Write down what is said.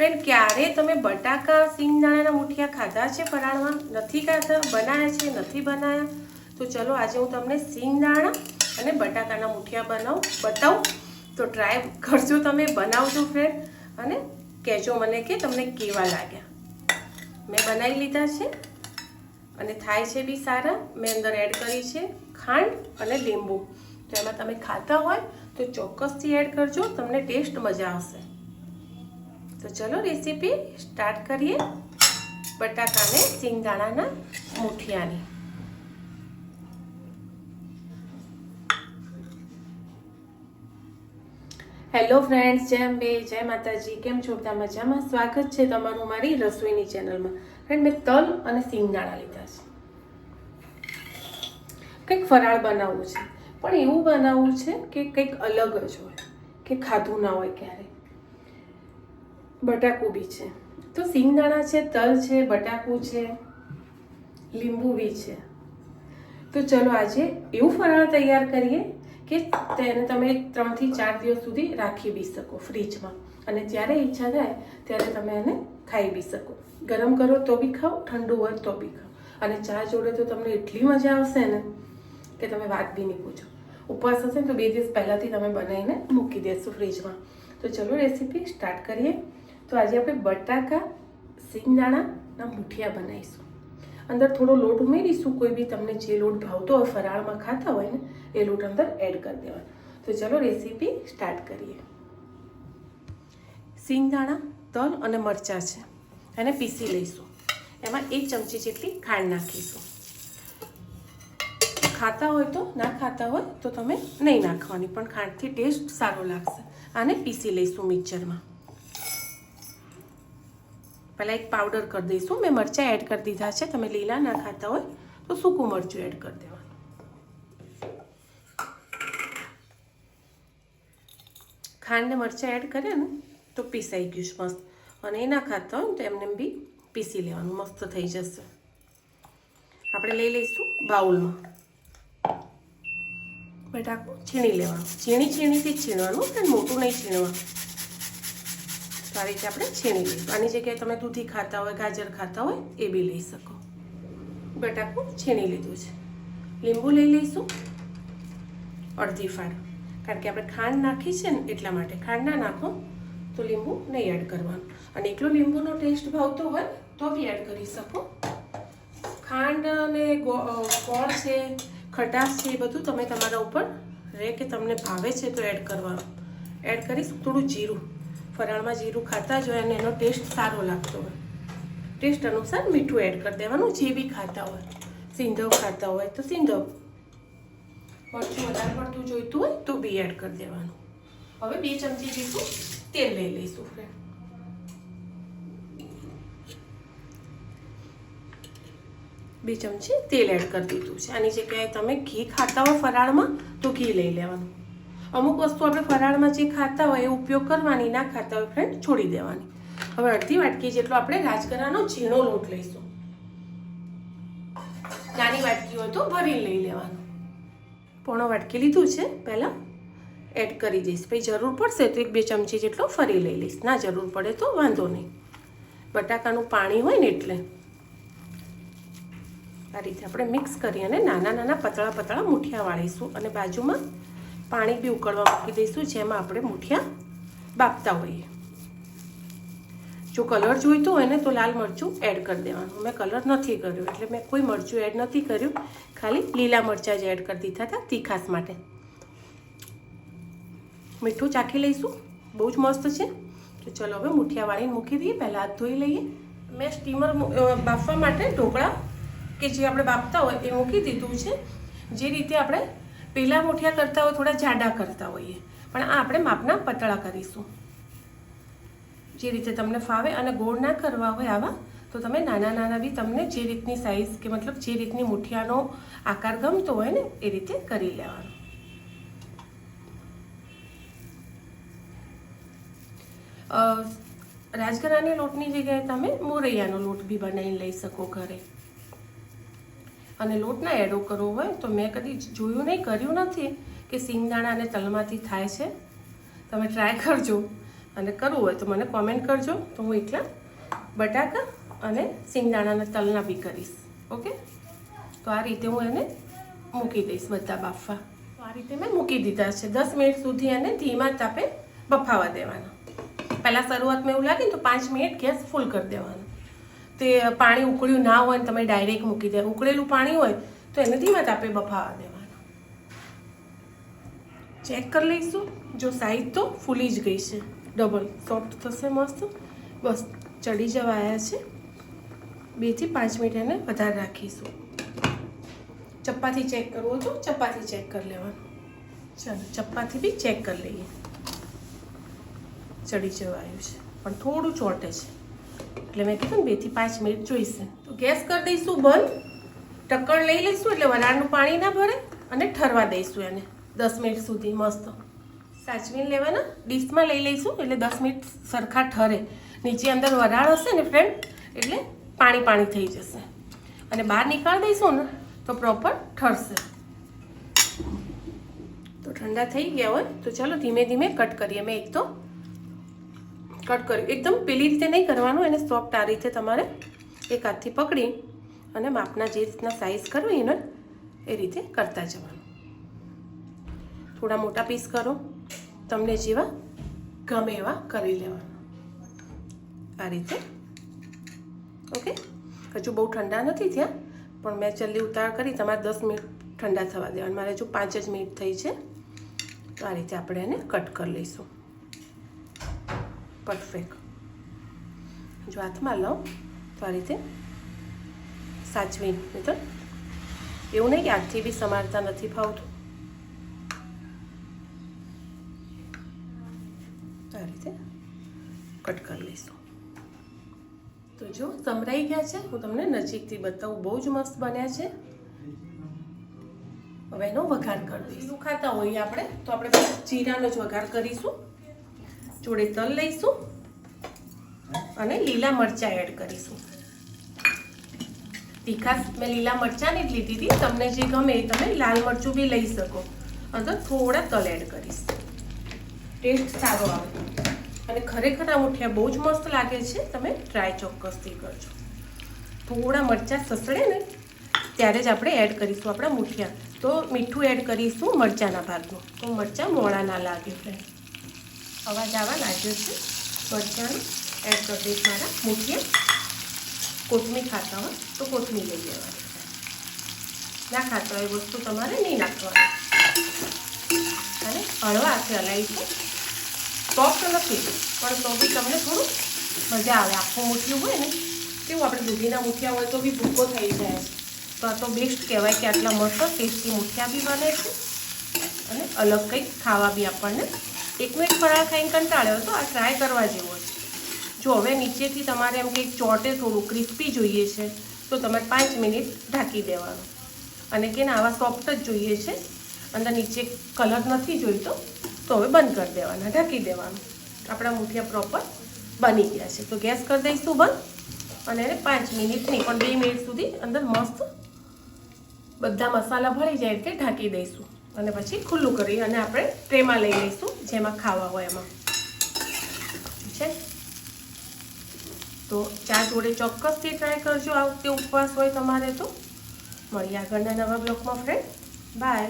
Friend ક્યારે તમે બટાકા સિંગદાણાના મુઠિયા ખાધા છે ફરાળમાં? નથી ખાધા? બનાવ્યા છે? નથી બનાવ્યા તો ચલો આજે હું તમને સિંગદાણા અને બટાકાના મુઠિયા બનાવું, બતાવું. તો ટ્રાય કરજો તમે, બનાવજો ફ્રેન્ડ અને કહેજો મને કે તમને કેવા લાગ્યા. મેં બનાવી લીધા છે. અને થાય છે બી સારા. મેં અંદર એડ કરી છે ખાંડ અને લીંબુ. તો એમાં તમે ખાતા હોય તો ચોક્કસથી એડ કરજો. તમને ટેસ્ટ મજા આવશે. તો ચલો રેસીપી સ્ટાર્ટ કરીએ બટાકાને સિંગદાણાના મુઠિયાની. હેલો ફ્રેન્ડ્સ જય અંબે, જય માતાજી. કેમ છો બધા મજામાં? સ્વાગત છે તમારું મારી રસોઈની ચેનલમાં ફ્રેન્ડ મેં તલ અને સિંગદાણા લીધા છે. કંઈક ફરાળ બનાવવું છે. પણ એવું બનાવવું છે કે કંઈક અલગ જ હોય, કે ખાધું ના હોય ક્યારે બટાકું બી છે. તો સિંગદાણા છે, તલ છે, બટાકું છે, લીંબુ બી છે. તો ચલો આજે એવું ફરાળ તૈયાર કરીએ કે તેને તમે ત્રણથી ચાર દિવસ સુધી રાખી બી શકો ફ્રીજમાં. અને જ્યારે ઈચ્છા થાય ત્યારે તમે એને ખાઈ બી શકો. ગરમ કરો તો બી ખાઓ, ઠંડુ હોય તો બી ખાઓ. અને ચા જોડે તો તમને એટલી મજા આવશે ને કે તમે વાત બી નહીં પૂછો. ઉપવાસ હશે તો બે દિવસ પહેલાંથી તમે બનાવીને મૂકી દેશો ફ્રીજમાં. તો ચલો રેસીપી સ્ટાર્ટ કરીએ. તો આજે આપણે બટાકા સિંગદાણાના મુઠિયા બનાવીશું. અંદર થોડો લોટ ઉમેરીશું, કોઈ બી તમને જે લોટ ભાવતો હોય, ફરાળમાં ખાતા હોય ને, એ લોટ અંદર એડ કરી દેવાનો. તો ચલો રેસીપી સ્ટાર્ટ કરીએ. સિંગદાણા, તલ અને મરચાં છે, એને પીસી લઈશું. એમાં એક ચમચી જેટલી ખાંડ નાખીશું. ખાતા હોય તો ના ખાતા હોય તો તમે નહીં નાખવાની, પણ ખાંડથી ટેસ્ટ સારો લાગશે. આને પીસી લઈશું મિક્સરમાં પહેલાં એક પાવડર કરી દઈશું. મેં મરચાં એડ કરી દીધા છે. તમે લીલા ના ખાતા હોય તો સૂકું મરચું એડ કરી દેવાનું. ખાંડને મરચાં એડ કરે ને, તો પીસાઈ ગયું છે મસ્ત. અને એ ના ખાતા હોય તો એમને બી પીસી લેવાનું. મસ્ત થઈ જશે. આપણે લઈ લઈશું બાઉલમાં. બટાકું છીણી લેવાનું. છીણી છીણીથી જ છીણવાનું અને મોટું નહીં છીણવાનું. આ રીતે આપણે છીણી લઈશું આની જગ્યાએ તમે દૂધી ખાતા હોય, ગાજર ખાતા હોય, એ બી લઈ શકો. બટાકું છીણી લીધું છે. લીંબુ લઈ લઈશું. અડધી ફાળ કારણ કે આપણે ખાંડ નાખી છે ને એટલા માટે. ખાંડ ના નાખો, તો લીંબુ નહીં એડ કરવાનું. અને એકલો લીંબુનો ટેસ્ટ ભાવતો હોય, તો બી એડ કરી શકો. ખાંડ અને ગોળ છે, ખટાશ છે, એ બધું તમે તમારા ઉપર રહે કે તમને ભાવે છે તો એડ કરવાનું. એડ કરીશ. થોડું જીરું. ફરાળમાં જીરું ખાતા જ હોય અને એનો ટેસ્ટ સારો લાગતો હોય. ટેસ્ટ અનુસાર મીઠું એડ કરી દેવાનું, જે બી ખાતા હોય. સિંધવ ખાતા હોય તો સિંધવ. મરચું વધારે પડતું જોઈતું હોય તો બી એડ કરી દેવાનું. હવે બે ચમચી જેટલું તેલ લઈ લઈશું ફ્રેન્ડ બે ચમચી તેલ એડ કરી દીધું છે. આની જગ્યાએ તમે ઘી ખાતા હોય ફરાળમાં તો ઘી લઈ લેવાનું. અમુક વસ્તુ આપણે ફરાળમાં જે ખાતા હોય એ ઉપયોગ કરવાની, ના ખાતા હોય ફ્રેન્ડ છોડી દેવાની. હવે અડધી વાટકી જેટલો આપણે રાજગરાનો ઝીણો લોટ લઈશું. નાની વાટકી હોય તો ભરી લઈ લેવાનું. પોણો વાટકી લીધું છે પહેલાં. એડ કરી દઈશ. પછી જરૂર પડશે તો એક બે ચમચી જેટલો ફરી લઈ લઈશ. ના જરૂર પડે તો વાંધો નહીં. બટાકાનું પાણી હોય ને એટલે. આ રીતે આપણે મિક્સ કરી અને નાના નાના પતળા પતળા મુઠિયા વાળીશું. અને બાજુમાં પાણી બી ઉકળવા મૂકી દઈશું, જેમાં આપણે મૂઠિયા બાફતા હોઈએ. જો કલર જોઈતો હોય ને તો લાલ મરચું એડ કરી દેવાનું. મેં કલર નથી કર્યો, એટલે મેં કોઈ મરચું એડ નથી કર્યું. ખાલી લીલા મરચાં જ એડ કરી દીધા હતા તીખાસ માટે. મીઠું ચાખી લઈશું. બહુ જ મસ્ત છે. તો ચલો હવે મૂઠિયા વાળીને મૂકી દઈએ. પહેલાં હાથ ધોઈ લઈએ. મેં સ્ટીમર બાફવા માટે ઢોકળા કે જે આપણે બાફતા હોય એ મૂકી દીધું છે. જે રીતે આપણે પહેલાં મોઠિયા કરતા હોય, થોડા જાડા કરતા હોઈએ. પણ આ આપણે માપના પતળા કરીશું. જે રીતે તમને ફાવે અને ગોળ ના કરવા હોય આવા, તો તમે નાના નાના બી તમને જે રીતની સાઈઝ કે મતલબ જે રીતની મુઠિયાનો આકાર ગમતો હોય ને, એ રીતે કરી લેવાનો. રાજગરાની લોટની જગ્યાએ તમે મોરૈયાનો લોટ બી બનાવીને લઈ શકો ઘરે. અને લોટના એડો કરવો હોય તો મેં કદી જોયું નહીં, કર્યું નથી કે સિંગદાણા અને તલમાંથી થાય છે. તમે ટ્રાય કરજો અને કરવું હોય તો મને કોમેન્ટ કરજો. તો હું એકલા બટાકા અને સિંગદાણાના તલના બી કરીશ. ઓકે તો આ રીતે હું એને મૂકી દઈશ બધા બાફવા. તો આ રીતે મેં મૂકી દીધા છે. દસ મિનિટ સુધી એને ધીમા તાપે બફાવા દેવાના. પહેલાં શરૂઆતમાં એવું લાગે તો પાંચ મિનિટ ગેસ ફૂલ કરી દેવાનો. તે પાણી ઉકળ્યું ના હોય તમે ડાયરેક્ટ મૂકી દે. ઉકળેલું પાણી હોય તો એને ધીમા તાપે બફાવા દેવાનું. ચેક કરી લઈશું. જો સાઈઝ તો ફૂલી જ ગઈ છે. ડબલ સોફ્ટ થશે, મસ્ત. બસ, ચડી જવા આવ્યા છે. બેથી પાંચ મિનિટ એને વધારે રાખીશું. ચપ્પાથી ચેક કરવો તો ચપ્પાથી ચેક કરી લેવાનું. ચાલો, ચપ્પાથી બી ચેક કરી લઈએ. ચડી જવા આવ્યું છે. પણ થોડું ચોટે છે. એટલે મેં કીધું ને બેથી પાંચ મિનિટ જોઈશે. તો ગેસ કરી દઈશું બંધ, ટક્કર લઈ લઈશું એટલે વરાળનું પાણી ના ભરે અને ઠરવા દઈશું એને દસ મિનિટ સુધી, મસ્ત. સાચવીને લેવાના, ડીશમાં લઈ લઈશું એટલે દસ મિનિટ સરખા ઠરે. નીચે અંદર વરાળ હશે ને ફ્રેન્ડ એટલે પાણી પાણી થઈ જશે. અને બહાર નીકાળી દઈશું ને, તો પ્રોપર ઠરશે. તો ઠંડા થઈ ગયા હોય, તો ચાલો ધીમે ધીમે કટ કરીએ. મેં એક તો કટ કર્યું. એકદમ પેલી રીતે નહીં કરવાનું, એને સોફ્ટ આ રીતે તમારે એક હાથથી પકડી અને માપના જે રીતના સાઈઝ કરવી એને એ રીતે કરતા જવાનું. થોડા મોટા પીસ કરો. તમને જેવા ગમે એવા કરી લેવાના. આ રીતે. ઓકે હજુ બહુ ઠંડા નથી થયા, પણ મેં જલ્દી ઉતાર કરી, તમારે દસ મિનિટ ઠંડા થવા દેવાના. મારે હજુ પાંચ જ મિનિટ થઈ છે. તો આ રીતે આપણે એને કટ કરી લઈશું. પરફેક્ટ જો હાથમાં લઉં તો આ રીતે સાચવી મિત્ર. એવું નહીં કે હાથથી બી સમારતા નથી ફાવતું. આ રીતે કટ કરી લઈશું. તો જો સમરાઈ ગયા છે. હું તમને નજીકથી બતાવું, બહુ જ મસ્ત બન્યા છે. હવે એનો વઘાર કરી દઈશું. ખાતા હોઈએ આપણે, તો આપણે જીરાનો જ વઘાર કરીશું. જોડે તલ લઈશું અને લીલા મરચાં એડ કરીશું. તીખાસ, મેં લીલા મરચાંની જ લીધી હતી. તમને જે ગમે એ તમે લાલ મરચું બી લઈ શકો. અથવા થોડા તલ એડ કરીશ. ટેસ્ટ સારો આવે. અને ખરેખર આ મુઠિયા બહુ જ મસ્ત લાગે છે. તમે ટ્રાય ચોક્કસથી કરજો. થોડા મરચાં સસડે ને ત્યારે જ આપણે એડ કરીશું આપણા મુઠિયા. તો મીઠું એડ કરીશું મરચાંના ભાગનું. તો મરચાં મોડા ના લાગે ફ્રેન્ડ અવાજ આવવા લાગ્યો છે. મરચાંનું એડ કરી દઈશ મારા. મુઠિયા કોથમીર ખાતા હોય તો કોથમીર લઈ લેવાની. ના ખાતા હોય વસ્તુ તમારે નહીં નાખવાની. અને હળવા હાથે હલાવીશું સોફ્ટ નથી, પણ તો બી તમને થોડું મજા આવે. આખું મૂઠિયું હોય ને, કેવું આપણે દૂધીના મૂઠિયા હોય તો બી ભૂકો થઈ જાય. તો આ તો બેસ્ટ કહેવાય કે આટલા મસ્ત ટેસ્ટી મૂઠિયા બી બને છે. અને અલગ કંઈક ખાવા બી આપણને એક મિનિટ ફરાળ ખાઈને કંટાળ્યો હતો, આ ટ્રાય કરવા જેવો છે. જો હવે નીચેથી તમારે એમ કંઈક ચોટે થોડું ક્રિસ્પી જોઈએ છે, તો તમારે પાંચ મિનિટ ઢાંકી દેવાનું. અને કે ને, આવા સોફ્ટ જ જોઈએ છે, અંદર નીચે કલર નથી જોઈતો, તો હવે બંધ કરી દેવાના, ઢાંકી દેવાનું. આપણા મુઠિયા પ્રોપર બની ગયા છે. તો ગેસ કરી દઈશું બંધ, અને એને પાંચ મિનિટ નહીં, પણ બે મિનિટ સુધી અંદર મસ્ત બધા મસાલા ભળી જાય એટલે ઢાંકી દઈશું. અને પછી ખુલ્લું કરી અને આપણે ટ્રેમાં લઈ લઈશું, જેમાં ખાવા હોય એમાં. છે? તો ચા જોડે ચોક્કસથી ટ્રાય કરજો, આ વખતે ઉપવાસ હોય તમારે તો. મળીએ આગળના નવા બ્લોગમાં ફ્રેન્ડ બાય